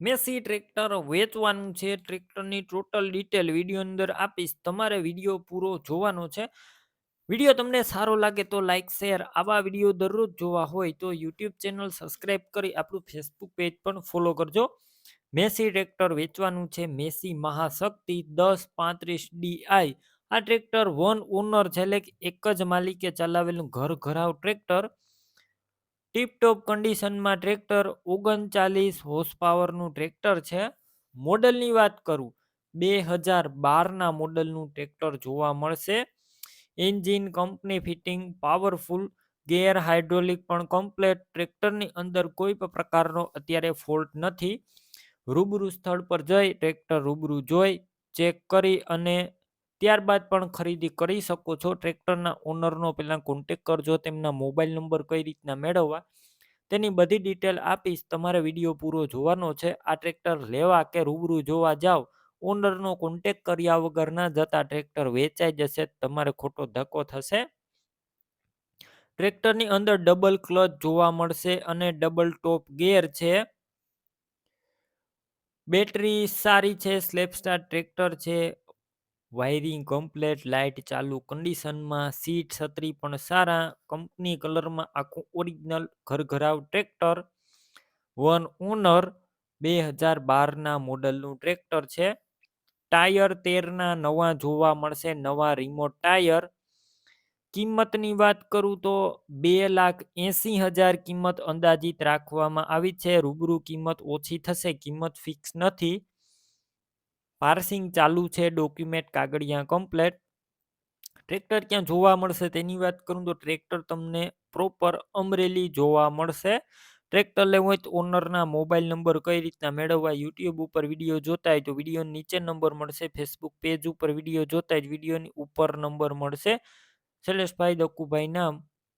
Massey tractor વેચવાનું છે. ટ્રેક્ટરની ટોટલ ડિટેલ વીડિયો અંદર આપીશ. તમારે વીડિયો પૂરો જોવાનો છે. વીડિયો તમને સારો લાગે તો લાઇક શેર આવા વીડિયો દરરોજ જોવા હોય તો યુટ્યુબ ચેનલ સબસ્ક્રાઈબ કરી આપણું ફેસબુક પેજ પણ ફોલો કરજો. મેસી ટ્રેક્ટર વેચવાનું છે. મેસી મહાશક્તિ દસ પાંત્રીસ ડીઆઈ આ ટ્રેક્ટર વન ઓનર છે. એટલે એક જ માલિકે ચલાવેલું ઘર ઘરાવ ટ્રેક્ટર. ટીપટોપ કન્ડિશનમાં ટ્રેક્ટર ઓગણચાલીસ હોર્સ પાવરનું ટ્રેક્ટર છે. મોડલની વાત કરું, બે હજાર બારના મોડલનું ટ્રેક્ટર જોવા મળશે. Engine company fitting powerful, gear hydraulic પણ કમ્પ્લેટ, ટ્રેક્ટરની અંદર કોઈ પણ પ્રકારનો અત્યારે ફોલ્ટ નથી. રૂબરૂ સ્થળ પર જઈ ટ્રેક્ટર રૂબરૂ જોઈ, ચેક કરી અને ત્યારબાદ પણ ખરીદી કરી શકો છો. ટ્રેક્ટરના ઓનરનો પહેલાં કોન્ટેક કરજો, તેમના મોબાઈલ નંબર કઈ રીતના મેળવવા, તેની બધી ડિટેલ આપીશ. તમારે વીડિયો પૂરો જોવાનો છે. આ ટ્રેક્ટર લેવા કે રૂબરૂ જોવા જાઓ ઓનરનો કોન્ટેક કર્યા વગર ના જતા ટ્રેક્ટર વેચાઈ જશે, તમારે ખોટો ધક્કો થશે. ટ્રેક્ટરની અંદર ડબલ ક્લચ જોવા મળશે અને ડબલ ટોપ ગેર છે. બેટરી સારી છે સ્લેપસ્ટાર ટ્રેક્ટર છે. વાયરિંગ કમ્પ્લેટ, લાઇટ ચાલુ, કન્ડિશનમાં સીટ છત્રી પણ સારા, કંપની કલરમાં આખું ઓરિજિનલ ઘરઘરાવ ટ્રેક્ટર. વન ઓનર બે હજાર બારના મોડલનું ટ્રેક્ટર છે. ટાયર તેરના નવા જોવા મળશે, નવા રિમોટ ટાયર. કિંમતની વાત કરું તો બે લાખ એંસી હજાર કિંમત અંદાજિત રાખવામાં આવી છે. રૂબરૂ કિંમત ઓછી થશે, કિંમત ફિક્સ નથી. પાર્સિંગ ચાલુ છે, ડોક્યુમેન્ટ કાગળિયા કમ્પ્લેટ. ટ્રેક્ટર ક્યાં જોવા મળશે તેની વાત કરું તો ટ્રેક્ટર તમને પ્રોપર અમરેલી જોવા મળશે. ટ્રેક્ટર લેવું હોય તો ઓનરના મોબાઈલ નંબર કઈ રીતના મેળવવા યુટ્યુબ ઉપર વીડિયો જોતા હોય તો વીડિયો નીચે નંબર મળશે, ફેસબુક પેજ ઉપર વીડિયો જોતા જ વિડીયોની ઉપર નંબર મળશે. શૈલેષભાઈ દક્કુભાઈ નામ